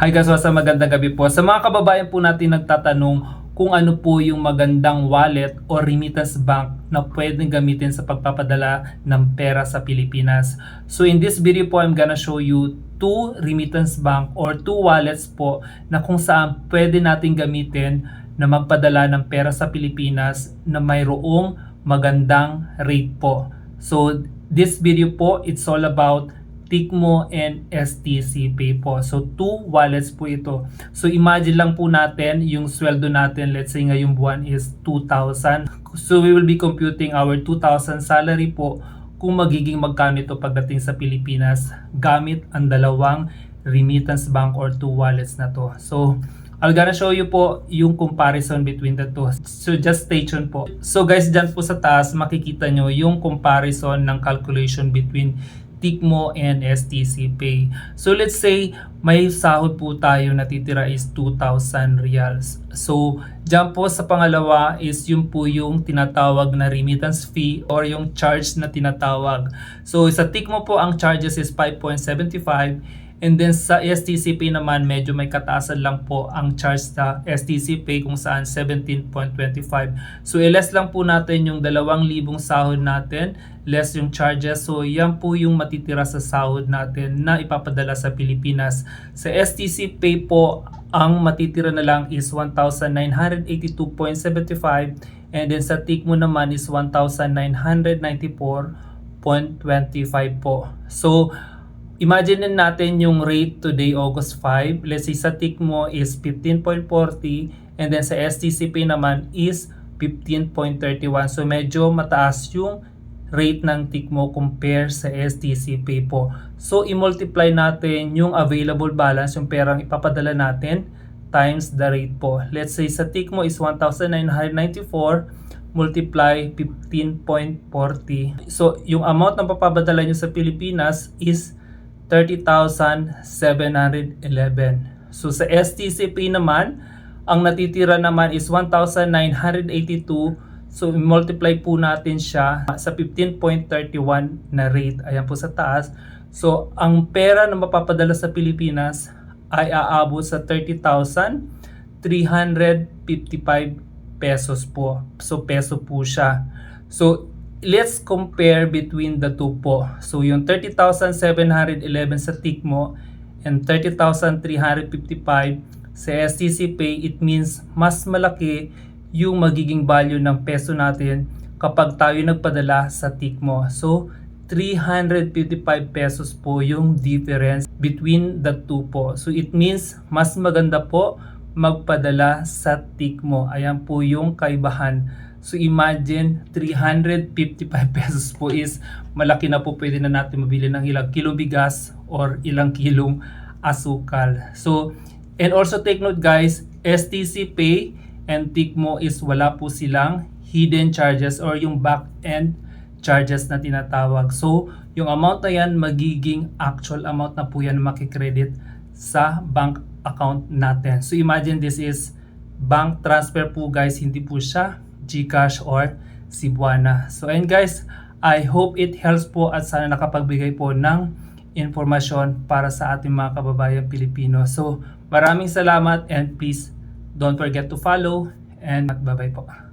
Hi guys, up? Magandang gabi po. Sa mga kababayan po natin nagtatanong kung ano po yung magandang wallet o remittance bank na pwedeng gamitin sa pagpapadala ng pera sa Pilipinas. So in this video po, I'm gonna show you two remittance bank or two wallets po na kung saan pwede natin gamitin na magpadala ng pera sa Pilipinas na mayroong magandang rate po. So this video po, it's all about Tikmo and STC Pay po. So, two wallets po ito. So, imagine lang po natin yung sweldo natin. Let's say ngayong buwan is 2,000. So, we will be computing our 2,000 salary po kung magiging magkano ito pagdating sa Pilipinas gamit ang dalawang remittance bank or two wallets na to. So, I'm gonna show you po yung comparison between the two. So just stay tuned po. So guys, dyan po sa taas makikita nyo yung comparison ng calculation between Tikmo and STC Pay. So let's say may sahod po tayo natitira is 2,000 reals. So dyan po sa pangalawa is yung po yung tinatawag na remittance fee or yung charge na tinatawag. So sa Tikmo po ang charges is 5.75 And then sa STC Pay naman, medyo may kataasan lang po ang charge sa STC Pay kung saan 17.25. So i-less lang po natin yung 2,000 sahod natin, less yung charges. So yan po yung matitira sa sahod natin na ipapadala sa Pilipinas. Sa STC Pay po, ang matitira na lang is 1,982.75 and then sa Tikmo naman is 1,994.25 po. So, Imagine natin yung rate today, August 5. Let's say sa Tikmo is 15.40 and then sa STCP naman is 15.31. So medyo mataas yung rate ng Tikmo compare sa STCP po. So i-multiply natin yung available balance, yung perang ipapadala natin times the rate po. Let's say sa Tikmo is 1,994 multiply 15.40. So yung amount na papapadala nyo sa Pilipinas is 30,711. So sa STCP naman, ang natitira naman is 1,982. So multiply po natin siya sa 15.31 na rate. Ayan po sa taas. So ang pera na mapapadala sa Pilipinas ay aabot sa 30,355 pesos po. So peso po siya. So let's compare between the two po. So yung 30,711 sa Tikmo and 30,355 sa STC Pay, it means mas malaki yung magiging value ng peso natin kapag tayo nagpadala sa Tikmo. So 355 pesos po yung difference between the two po. So it means mas maganda po magpadala sa Tikmo. Ayan po yung kaibahan. So imagine 355 pesos po is malaki na po pwede na natin mabili ng ilang kilong bigas or ilang kilong asukal. So and also take note guys, STC Pay and Tikmo is wala po silang hidden charges or yung back end charges na tinatawag. So yung amount na yan magiging actual amount na po yan makikredit sa bank account natin. So imagine this is bank transfer po guys, hindi po siya Gcash or Cebuana. So ayun guys, I hope it helps po at sana nakapagbigay po ng informasyon para sa ating mga kababayan Pilipino. So maraming salamat and please don't forget to follow and bye-bye po.